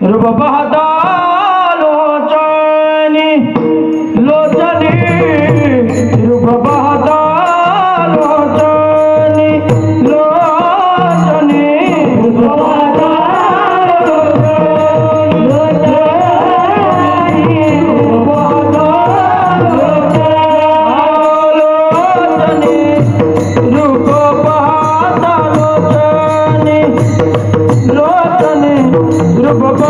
রূপবাহাদালোচনী লোচনী রূপবাহাদালোচনী লোচনী রূপবাহাদালোচনী লোচনী রূপবাহ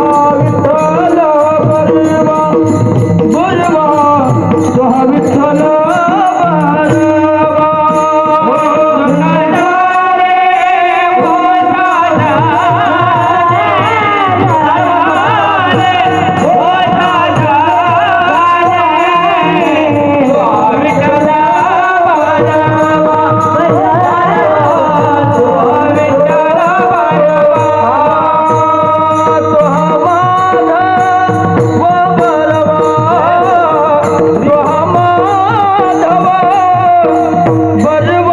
Bajwa.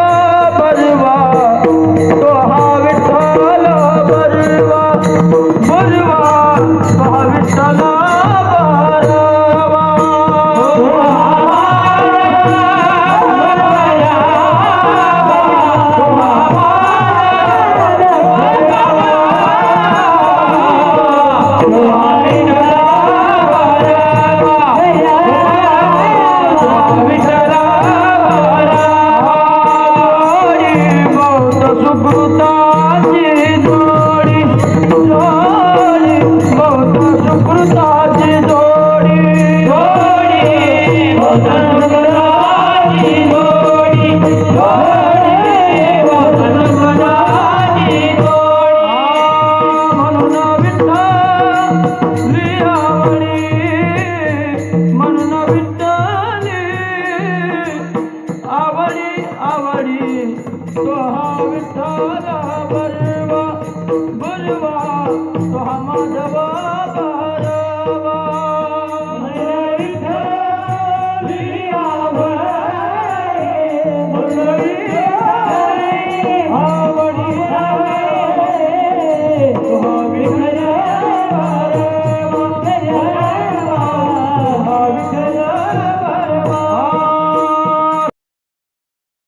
Soha Vitthala Barwa Barwa Soha Madhava